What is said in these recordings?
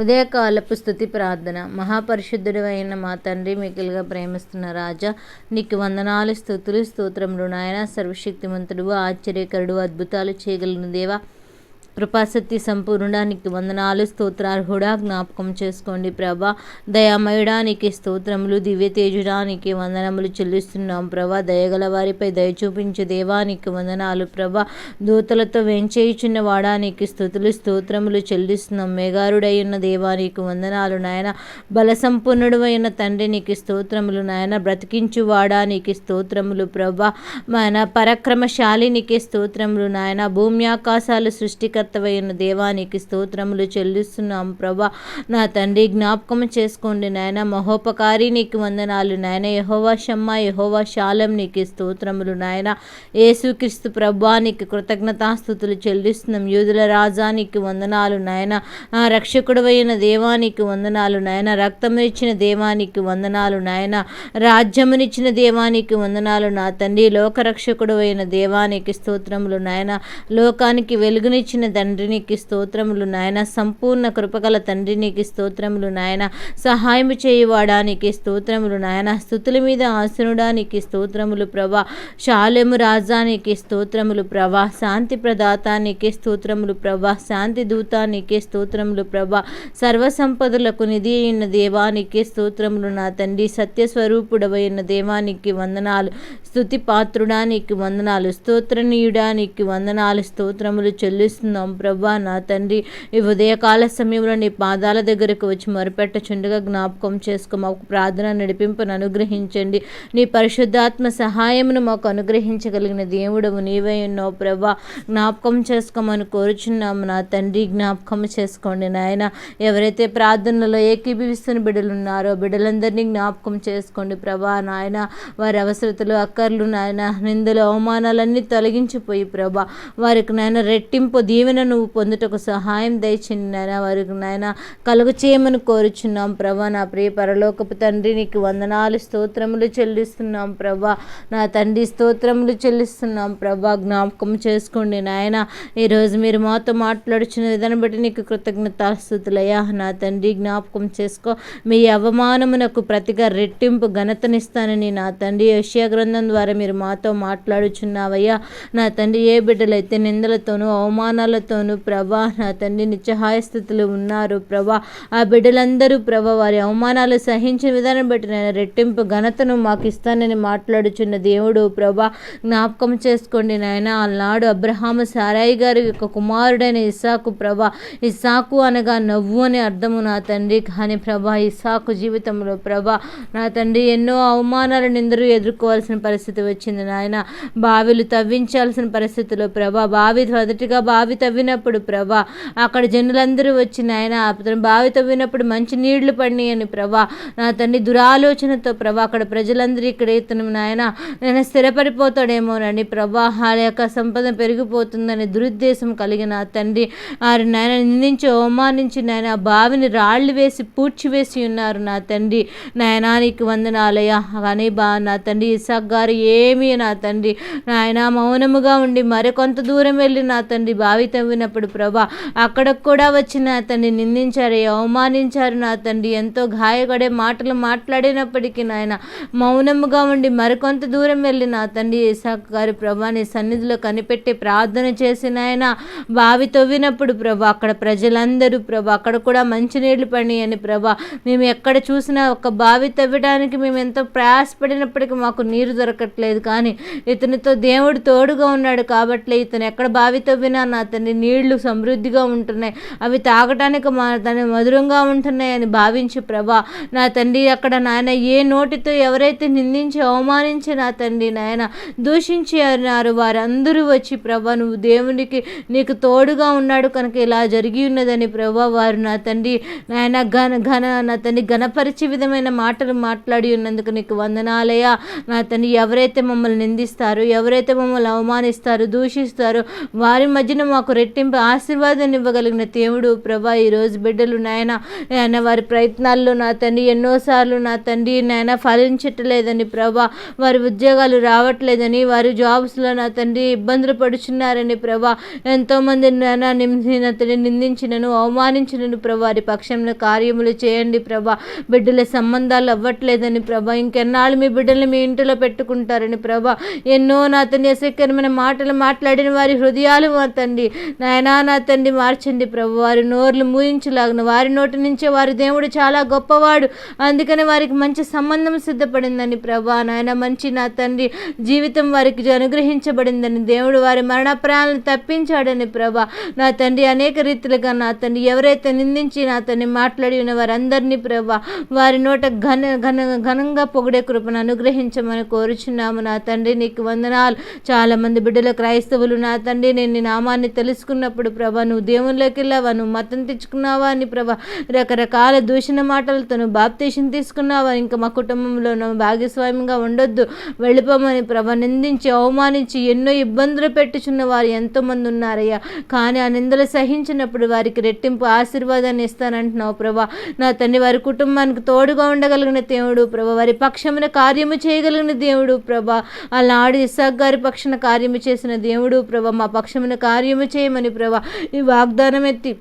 ఉదయకాలపు స్థుతి ప్రార్థన. మహాపరిశుద్ధుడు అయిన మా తండ్రి మిగిలిగా ప్రేమిస్తున్న రాజా నీకు వందనాలు స్థుతులు స్తోత్రములు నాయన. సర్వశక్తిమంతుడు ఆశ్చర్యకరుడు అద్భుతాలు చేయగలను దేవా కృపాసక్తి సంపూర్ణానికి వందనాలు స్తోత్రార్హుడా జ్ఞాపకం చేసుకోండి ప్రభా. దయామయుడానికి స్తోత్రములు దివ్య తేజుడానికి వందనములు చెల్లిస్తున్నాం ప్రభా. దయగల వారిపై దయ చూపించే దేవానికి వందనాలు ప్రభా. దూతలతో వెంచేయుచున్న వాడానికి స్థుతులు స్తోత్రములు చెల్లిస్తున్నాం. మేఘారుడై ఉన్న దేవానికి వందనాలు నాయన. బల సంపూర్ణుడు అయిన తండ్రికి స్తోత్రములు నాయన. బ్రతికించు వాడానికి స్తోత్రములు ప్రభా. మన పరక్రమశాలినికి స్తోత్రములు నాయన. భూమి ఆకాశాలు సృష్టికర్త సృష్టికర్తవైన దేవానికి స్తోత్రములు చెల్లిస్తున్నాం ప్రభా. నా తండ్రి జ్ఞాపకం చేసుకోండి నాయన. మహోపకారి నీకు వందనాలు నాయన. యహోవా షమ్మ యహోవా శాలం నీకు స్తోత్రములు నాయన. యేసుక్రీస్తు ప్రభానికి కృతజ్ఞతాస్థుతులు చెల్లిస్తున్నాం. యూదుల రాజానికి వందనాలు నాయన. రక్షకుడవైన దేవానికి వందనాలు నాయన. రక్తం ఇచ్చిన దేవానికి వందనాలు నాయన. రాజ్యమునిచ్చిన దేవానికి వందనాలు నా తండ్రి. లోకరక్షకుడు అయిన దేవానికి స్తోత్రములు నాయన. లోకానికి వెలుగునిచ్చిన తండ్రినికి స్తోత్రములు నాయన. సంపూర్ణ కృపగల తండ్రినికి స్తోత్రములు నాయన. సహాయం చేయవాడానికి స్తోత్రములు నాయన. స్థుతుల మీద ఆసనుడానికి స్తోత్రములు ప్రభా. శాలెము రాజానికి స్తోత్రములు ప్రభా. శాంతి ప్రదాతానికి స్తోత్రములు ప్రభా. శాంతి దూతానికి స్తోత్రములు ప్రభా. సర్వసంపదలకు నిధి అయిన దేవానికి స్తోత్రములు నా తండ్రి. సత్యస్వరూపుడవైన దేవానికి వందనాలు. స్థుతి పాత్రుడానికి వందనాలు. స్తోత్రనీయుడానికి వందనాలు. స్తోత్రములు చెల్లిస్తున్నాం. చేస్తున్నాం. ప్రభా నా తండ్రి ఈ ఉదయకాల సమయంలో నీ పాదాల దగ్గరకు వచ్చి మొరపెట్టచుండగా జ్ఞాపకం చేసుకో. మాకు ప్రార్థన నడిపింపును అనుగ్రహించండి. నీ పరిశుద్ధాత్మ సహాయమును మాకు అనుగ్రహించగలిగిన దేవుడవు నీవే ఉన్నావు ప్రభా. జ్ఞాపకం చేసుకోమని కోరుచున్నాము నా తండ్రి జ్ఞాపకం చేసుకోండి నాయన. ఎవరైతే ప్రార్థనలో ఏకీభవిస్తున్న బిడ్డలు ఉన్నారో బిడ్డలందరినీ జ్ఞాపకం చేసుకోండి ప్రభా నాయన. వారి అవసరతలు అక్కర్లు నాయన. నిందలు అవమానాలన్నీ తొలగించిపోయి ప్రభా. వారికి నాయన రెట్టింపు దీవెన నువ్వు పొందుటకు సహాయం దయచింది నాయన. వారికి నాయన కలుగు చేయమని కోరుచున్నాం ప్రభా. నా ప్రియ పరలోకపు తండ్రి నీకు వందనాలు స్తోత్రములు చెల్లిస్తున్నాం ప్రభా. నా తండ్రి స్తోత్రములు చెల్లిస్తున్నాం ప్రభా. జ్ఞాపకం చేసుకోండి నాయన. ఈరోజు మీరు మాతో మాట్లాడుచున్న విధానం బట్టి నీకు కృతజ్ఞతాస్థుతులయ్యా. నా తండ్రి జ్ఞాపకం చేసుకో. మీ అవమానమునకు ప్రతిగా రెట్టింపు ఘనతనిస్తానని నా తండ్రి యష్యా గ్రంథం ద్వారా మీరు మాతో మాట్లాడుచున్నావయ్యా. నా తండ్రి ఏ బిడ్డలైతే నిందలతోనూ అవమానాలతో అవమానాలతోనూ ప్రభా నా తండ్రి నిత్యహాయ స్థితిలో ఉన్నారు ప్రభా. ఆ బిడ్డలందరూ ప్రభా వారి అవమానాలు సహించిన విధానం బట్టి నేను రెట్టింపు ఘనతను మాకు ఇస్తానని మాట్లాడుచున్న దేవుడు ప్రభా. జ్ఞాపకం చేసుకోండి నాయన ఆనాడు అబ్రహాము సారాయి గారి యొక్క కుమారుడైన ఇసాకు ప్రభా. ఇసాకు అనగా నవ్వు అని అర్థము నా తండ్రి. కానీ ప్రభా ఇసాకు జీవితంలో ప్రభా నా తండ్రి ఎన్నో అవమానాలు నిందరూ ఎదుర్కోవాల్సిన పరిస్థితి వచ్చింది నాయన. బావిలు తవ్వించాల్సిన పరిస్థితిలో ప్రభా బావి మొదటిగా బావి తవ్వినప్పుడు ప్రభా అక్కడ జనులందరూ వచ్చి నాయన అతను బావి తవ్వినప్పుడు మంచి నీళ్ళు అని ప్రభా నా తండ్రి దురాలోచనతో ప్రభా అక్కడ ప్రజలందరూ ఇక్కడ ఇతను నాయన నేను స్థిరపడిపోతాడేమోనని ప్రభా ఆ యొక్క సంపద పెరిగిపోతుందని దురుద్దేశం కలిగిన తండ్రి వారి నాయన నిందించి అవమానించి నాయన బావిని రాళ్ళు వేసి పూడ్చివేసి ఉన్నారు నా తండ్రి నాయనానికి వందనాలయ కానీ బా నా తండ్రి ఇసాక్ గారు ఏమీ నా తండ్రి నాయన మౌనముగా ఉండి మరికొంత దూరం వెళ్ళి నా తండ్రి బావి తవ్వినప్పుడు ప్రభా అక్కడ కూడా వచ్చిన అతన్ని నిందించారు అవమానించారు నా తండ్రి. ఎంతో గాయపడే మాటలు మాట్లాడినప్పటికీ నాయన మౌనముగా ఉండి మరికొంత దూరం వెళ్ళి నా తండ్రి ఇసాక్ గారి ప్రభా నీ సన్నిధిలో కనిపెట్టి ప్రార్థన చేసిన ఆయన బావి తవ్వినప్పుడు ప్రభా అక్కడ ప్రజలందరూ ప్రభా అక్కడ కూడా మంచినీళ్ళు పడినాయని ప్రభా మేము ఎక్కడ చూసినా ఒక బావి తవ్వడానికి మేము ఎంతో ప్రయాసపడినప్పటికీ మాకు నీరు దొరకట్లేదు. కానీ ఇతనితో దేవుడు తోడుగా ఉన్నాడు కాబట్టి ఇతను ఎక్కడ బావి తవ్వినా నా ఉంటుంది నీళ్ళు సమృద్ధిగా ఉంటున్నాయి అవి తాగటానికి మా తన మధురంగా ఉంటున్నాయని భావించి ప్రభా. నా తండ్రి అక్కడ నాయన ఏ నోటితో ఎవరైతే నిందించి అవమానించి నా తండ్రి నాయన దూషించారు అన్నారు వారందరూ వచ్చి ప్రభా నువ్వు దేవునికి నీకు తోడుగా ఉన్నాడు కనుక ఇలా జరిగి ఉన్నదని ప్రభా వారు నా తండ్రి నాయన ఘన ఘన నా తండ్రి ఘనపరిచే విధమైన మాటలు మాట్లాడి ఉన్నందుకు నీకు వందనాలయ నా తండ్రి ఎవరైతే మమ్మల్ని నిందిస్తారో ఎవరైతే మమ్మల్ని అవమానిస్తారో దూషిస్తారో వారి మధ్యన మాకు రెట్టింపు ఆశీర్వాదాన్ని ఇవ్వగలిగిన దేవుడు. ప్రభా ఈరోజు బిడ్డలు నాయన నాయన వారి ప్రయత్నాల్లో నా తండ్రి ఎన్నోసార్లు నా తండ్రి నాయన ఫలించట్లేదని ప్రభా వారి ఉద్యోగాలు రావట్లేదని వారి జాబ్స్లో నా తండ్రి ఇబ్బందులు పడుచున్నారని ప్రభా ఎంతోమంది నాయన నిందిన తండ్రి నిందించినను అవమానించినను ప్రభా వారి పక్షంలో కార్యములు చేయండి ప్రభా. బిడ్డల సంబంధాలు అవ్వట్లేదని ప్రభా ఇంకెన్నాళ్ళు మీ బిడ్డలను మీ ఇంటిలో పెట్టుకుంటారని ప్రభా ఎన్నో నా తండ్రి అసహ్యకరమైన మాటలు మాట్లాడిన వారి హృదయాలు మా తండ్రి నాయనా నా తండ్రి మార్చండి ప్రభు. వారి నోర్లు మూయించలాగిన. వారి నోటి నుంచే వారి దేవుడు చాలా గొప్పవాడు. అందుకని వారికి మంచి సంబంధం సిద్ధపడిందని ప్రభా. నాయన మంచి నా తండ్రి జీవితం వారికి అనుగ్రహించబడిందని దేవుడు వారి మరణ ప్రాణాలను తప్పించాడని ప్రభా. నా తండ్రి అనేక రీతిలుగా నా తండ్రి ఎవరైతే నిందించి నా తండ్రి మాట్లాడి ఉన్న వారందరినీ ప్రభా వారి నోట ఘన ఘన ఘనంగా పొగిడే కృపను అనుగ్రహించమని కోరుచున్నాము. నా తండ్రి నీకు వందనాలు. చాలా మంది బిడ్డల క్రైస్తవులు. నా తండ్రి నేను నామాన్ని తెలుసు తెలుసుకున్నప్పుడు ప్రభా నువ్వు దేవునిలోకి వెళ్ళావా? నువ్వు మతం తెచ్చుకున్నావా అని ప్రభా రకరకాల దూషణ మాటలతో నువ్వు బాప్తేషన్ తీసుకున్నావా? ఇంకా మా కుటుంబంలో నువ్వు భాగస్వామ్యంగా ఉండొద్దు వెళ్ళిపోమని ప్రభ నిందించి అవమానించి ఎన్నో ఇబ్బందులు పెట్టుచున్న వారు ఎంతోమంది ఉన్నారయ్యా. కానీ ఆ నిందలు సహించినప్పుడు వారికి రెట్టింపు ఆశీర్వాదాన్ని ఇస్తానంటున్నావు ప్రభా. నా తండ్రి వారి కుటుంబానికి తోడుగా ఉండగలిగిన దేవుడు ప్రభా వారి పక్షమున కార్యము చేయగలిగిన దేవుడు ప్రభా. నాడు ఇసాక్ గారి పక్షున కార్యము చేసిన దేవుడు ప్రభా మా పక్షమున కార్యము చేయమని ప్రభా. ఈ వాగ్దానం ఎత్తి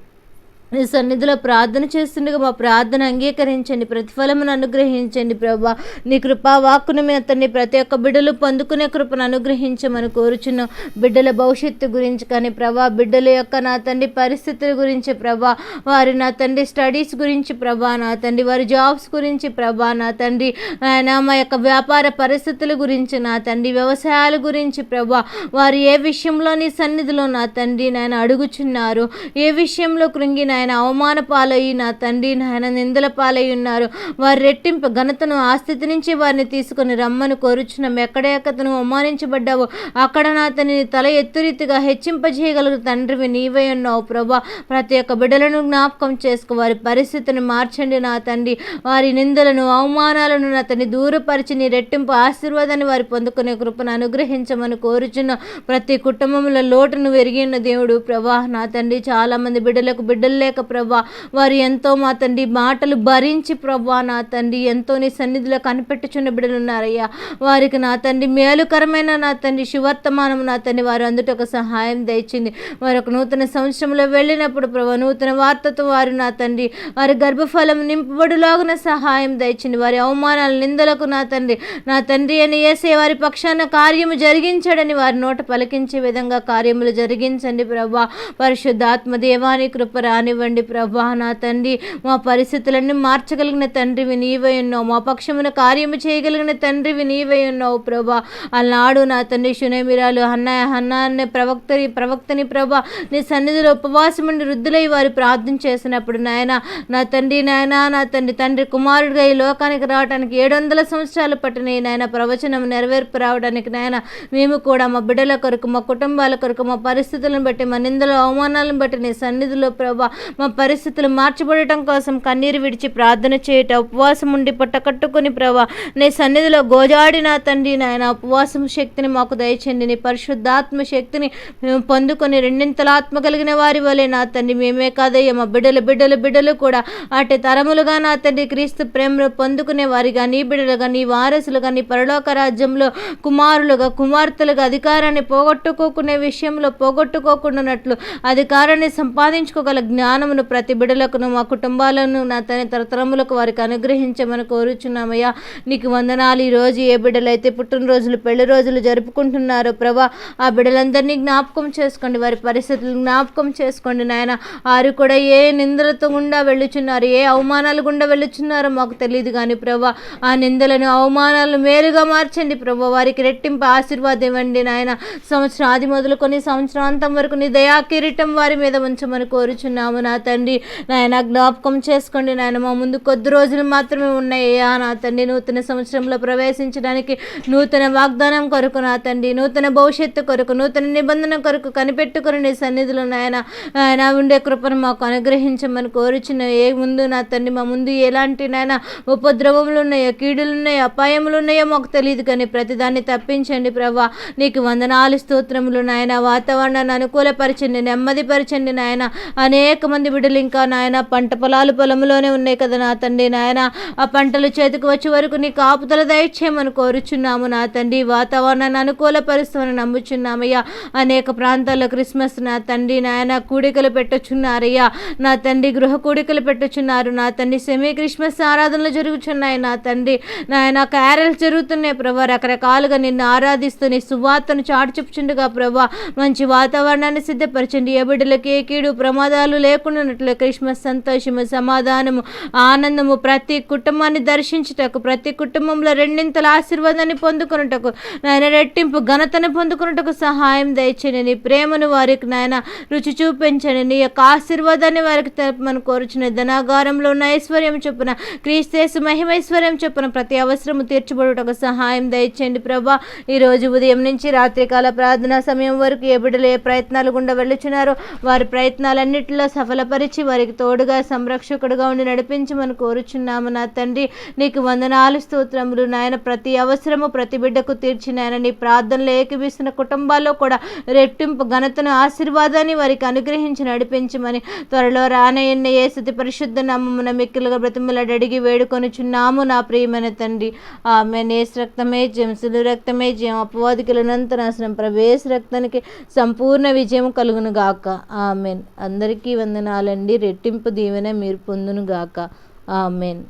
నీ సన్నిధిలో ప్రార్థన చేస్తుండగా మా ప్రార్థన అంగీకరించండి ప్రతిఫలమును అనుగ్రహించండి ప్రభా. నీ కృపా వాక్కును మీ అతన్ని ప్రతి ఒక్క బిడ్డలు పొందుకునే కృపను అనుగ్రహించమని కోరుచున్నాం. బిడ్డల భవిష్యత్తు గురించి కానీ ప్రభా బిడ్డల యొక్క నా తండ్రి పరిస్థితుల గురించి ప్రభా వారి నా తండ్రి స్టడీస్ గురించి ప్రభా నా తండ్రి వారి జాబ్స్ గురించి ప్రభా నా తండ్రి ఆయన మా యొక్క వ్యాపార పరిస్థితుల గురించి నా తండ్రి వ్యవసాయాల గురించి ప్రభా వారు ఏ విషయంలో నీ సన్నిధిలో నా తండ్రి నాయన అడుగుచున్నారు ఏ విషయంలో కృంగి నాయన అవమాన పాలయ్యి నా తండ్రి నాయన నిందల పాలై ఉన్నారు. వారి రెట్టింపు ఘనతను ఆస్థితి నుంచి వారిని తీసుకొని రమ్మని కోరుచున్నాం ఎక్కడెక్కతను అవమానించబడ్డావో. అక్కడ నా తని తల ఎత్తురీతిగా హెచ్చింపజేయగలుగు తండ్రివి నీవై ఉన్నావు ప్రభా. ప్రతి ఒక్క బిడ్డలను జ్ఞాపకం చేసుకో. వారి పరిస్థితిని మార్చండి నా తండ్రి. వారి నిందలను అవమానాలను నా తండ్రి దూరపరిచి నీ రెట్టింపు ఆశీర్వాదాన్ని వారి పొందుకునే కృపను అనుగ్రహించమని కోరుచున్న ప్రతి కుటుంబంలో లోటును వెరిగిన దేవుడు ప్రభా. నా తండ్రి చాలా మంది బిడ్డలకు బిడ్డలు లేక ప్రభా వారు ఎంతో మా తండ్రి మాటలు భరించి ప్రభా నా తండ్రి ఎంతో నీ సన్నిధిలో కనిపెట్టుచున్న బిడ్డలున్నారయ్యా. వారికి నా తండ్రి మేలుకరమైన నా తండ్రి శివర్తమానం నా తండ్రి వారు అందుటకు ఒక సహాయం దయచింది వారు ఒక నూతన సంవత్సరంలో వెళ్ళినప్పుడు ప్రభా నూతన వార్తతో వారు నా తండ్రి వారి గర్భఫలం నింపబడులాగున సహాయం దయచింది వారి అవమానాలు నిందలకు నా తండ్రి నా తండ్రి అని వేసే వారి పక్షాన కార్యము జరిగించడని వారి నోట పలికించే విధంగా కార్యములు జరిగించండి ప్రభా పరిశుద్ధాత్మ దేవాని కృప కానివ్వండి ప్రభా నా తండ్రి. మా పరిస్థితులన్నీ మార్చగలిగిన తండ్రివి నీవై ఉన్నావు. మా పక్షమున కార్యము చేయగలిగిన తండ్రివి నీవై ఉన్నావు ప్రభా. అలనాడు నా తండ్రి శునేమిరాలు అన్నయ్య అన్నాన్ని అనే ప్రవక్తని ప్రవక్తని ప్రభా నీ సన్నిధిలో ఉపవాసం వృద్ధులై వారు ప్రార్థన చేసినప్పుడు నాయన నా తండ్రి నాయన నా తండ్రి తండ్రి కుమారుడిగా ఈ లోకానికి రావడానికి ఏడు వందల సంవత్సరాలు పట్టినాయి నాయన. ప్రవచనం నెరవేర్పు రావడానికి నాయన మేము కూడా మా బిడ్డల కొరకు మా కుటుంబాల కొరకు మా పరిస్థితులను బట్టి మా నిందల అవమానాలను బట్టి నీ సన్నిధిలో ప్రభా మా పరిస్థితులు మార్చబడటం కోసం కన్నీరు విడిచి ప్రార్థన చేయట ఉపవాసం ఉండి పట్టకట్టుకుని ప్రభా నీ సన్నిధిలో గోజాడి నా తండ్రి నాయన ఉపవాసం శక్తిని మాకు దయచండి నీ పరిశుద్ధాత్మ శక్తిని మేము పొందుకొని రెండింతల ఆత్మ కలిగిన వారి వలె నా తండ్రి మేమే కాదయ్యా మా బిడ్డలు బిడ్డలు బిడ్డలు కూడా అటు తరములుగా నా తండ్రి క్రీస్తు ప్రేమను పొందుకునే వారిగా నీ బిడ్డలుగా నీ వారసులుగా నీ పరలోక రాజ్యంలో కుమారులుగా కుమార్తెలుగా అధికారాన్ని పోగొట్టుకోకునే విషయంలో పోగొట్టుకోకుండానట్లు అధికారాన్ని సంపాదించుకోగల జ్ఞానమును ప్రతి బిడలకును మా కుటుంబాలను నా తన తరతరములకు వారికి అనుగ్రహించమని కోరుచున్నామయ్యా. నీకు వందనాలు. ఈరోజు ఏ బిడ్డలైతే పుట్టినరోజులు పెళ్ళి రోజులు జరుపుకుంటున్నారో ప్రభా ఆ బిడ్డలందరినీ జ్ఞాపకం చేసుకోండి. వారి పరిస్థితులు జ్ఞాపకం చేసుకోండి నాయన. వారు కూడా ఏ నిందలతో గుండా వెళ్ళుచున్నారు ఏ అవమానాలు గుండా వెళ్ళుచున్నారో మాకు తెలియదు కానీ ప్రభా ఆ నిందలను అవమానాలను మేలుగా మార్చండి ప్రభా. వారికి రెట్టింపు ఆశీర్వాదం ఇవ్వండి నాయన. సంవత్సరం ఆది మొదలుకొని సంవత్సరాంతం వరకు నీ దయా కిరీటం వారి మీద ఉంచమని కోరుచున్నాము నా తండ్రి. నాయన జ్ఞాపకం చేసుకోండి నాయన మా ముందు కొద్ది రోజులు మాత్రమే ఉన్నాయ్యా నా తండ్రి నూతన సంవత్సరంలో ప్రవేశించడానికి నూతన వాగ్దానం కొరకు నా తండ్రి నూతన భవిష్యత్తు కొరకు నూతన నిబంధన కొరకు కనిపెట్టుకుని నీ సన్నిధిలో నాయన ఆయన ఉండే కృపను మాకు అనుగ్రహించమని కోరుచున్న ఏ ముందు నా తండ్రి మా ముందు ఎలాంటి నాయన ఉపద్రవములు ఉన్నాయో కీడులు ఉన్నాయో అపాయములు ఉన్నాయో మాకు తెలియదు కానీ ప్రతిదాన్ని తప్పించండి ప్రభా. నీకు వందనాలు స్తోత్రములు నాయన వాతావరణాన్ని అనుకూలపరచండి నెమ్మదిపరచండి నాయన. అనేక మంది బిడ్డలు ఇంకా నాయన పంట పొలాలు పొలంలోనే ఉన్నాయి కదా నా తండ్రి నాయన. ఆ పంటలు చేతికి వచ్చే వరకు నీ కాపుదల దయచేయమని కోరుచున్నాము నా తండ్రి. వాతావరణాన్ని అనుకూలపరుస్తామని నమ్ముచున్నామయ్యా. అనేక ప్రాంతాల్లో క్రిస్మస్ నా తండ్రి నాయన కూడికలు పెట్టొచ్చున్నారయ్యా. నా తండ్రి గృహ కూడికలు పెట్టొచ్చున్నారు. నా తండ్రి సెమీ క్రిస్మస్ ఆరాధనలు జరుగుతున్నాయి నా తండ్రి. నాయన క్యారల్స్ జరుగుతున్నాయి ప్రభా. రకరకాలుగా నిన్ను ఆరాధిస్తూ నీ సువార్తను చాటు చెప్పుచుండగా ప్రభా. మంచి వాతావరణాన్ని సిద్ధపరచండి. ఏ బిడ్డలకి ఏ కీడు ప్రమాదాలు లేకుండానట్లు క్రిస్మస్ సంతోషము సమాధానము ఆనందము ప్రతి కుటుంబాన్ని దర్శించుటకు ప్రతి కుటుంబంలో రెండింతల ఆశీర్వాదాన్ని పొందుకున్నటకు నాయన రెట్టింపు ఘనతను పొందుకున్నటకు సహాయం దయచండి నీ ప్రేమను వారికి నాయన రుచి చూపించండి నీ యొక్క ఆశీర్వాదాన్ని వారికి మనం కోరుచున్న ధనాగారంలో ఉన్న ఐశ్వర్యం చొప్పున క్రీస్తేసు మహిమైశ్వర్యం చొప్పున ప్రతి అవసరము తీర్చబడుటకు సహాయం దయచేయండి ప్రభా. ఈ రోజు ఉదయం నుంచి రాత్రికాల ప్రార్థనా సమయం వరకు ఏ బిడ్డలు ఏ ప్రయత్నాలు గుండా వెళ్ళుచున్నారో వారి ప్రయత్నాలన్నింటిలో సఫలపరిచి వారికి తోడుగా సంరక్షకుడుగా ఉండి నడిపించమని కోరుచున్నాము నా తండ్రి. నీకు వందనాలు స్తోత్రములు నాయన. ప్రతి అవసరము ప్రతి బిడ్డకు తీర్చి నాయన. నీ ప్రార్థనలు ఏకీపిస్తున్న కుటుంబాల్లో కూడా రెట్టింపు ఘనతను ఆశీర్వాదాన్ని వారికి అనుగ్రహించి నడిపించమని త్వరలో రానయ్యన్న ఏ స్థితి పరిశుద్ధ నామమున మిక్కిలుగా బ్రతిమలాడి అడిగి వేడుకొనుచున్నాము నా ప్రియమైన తండ్రి. ఆమె నేస్ రక్తమే జంసులు రక్తమే జయం. అపవాదికులనంత నాశనం. ప్రవేశ రక్తానికి సంపూర్ణ విజయం కలుగును గాక ఆమెన్. అందరికీ వందనాలండి. రెట్టింపు దీవెన మీరు పొందును గాక ఆమెన్.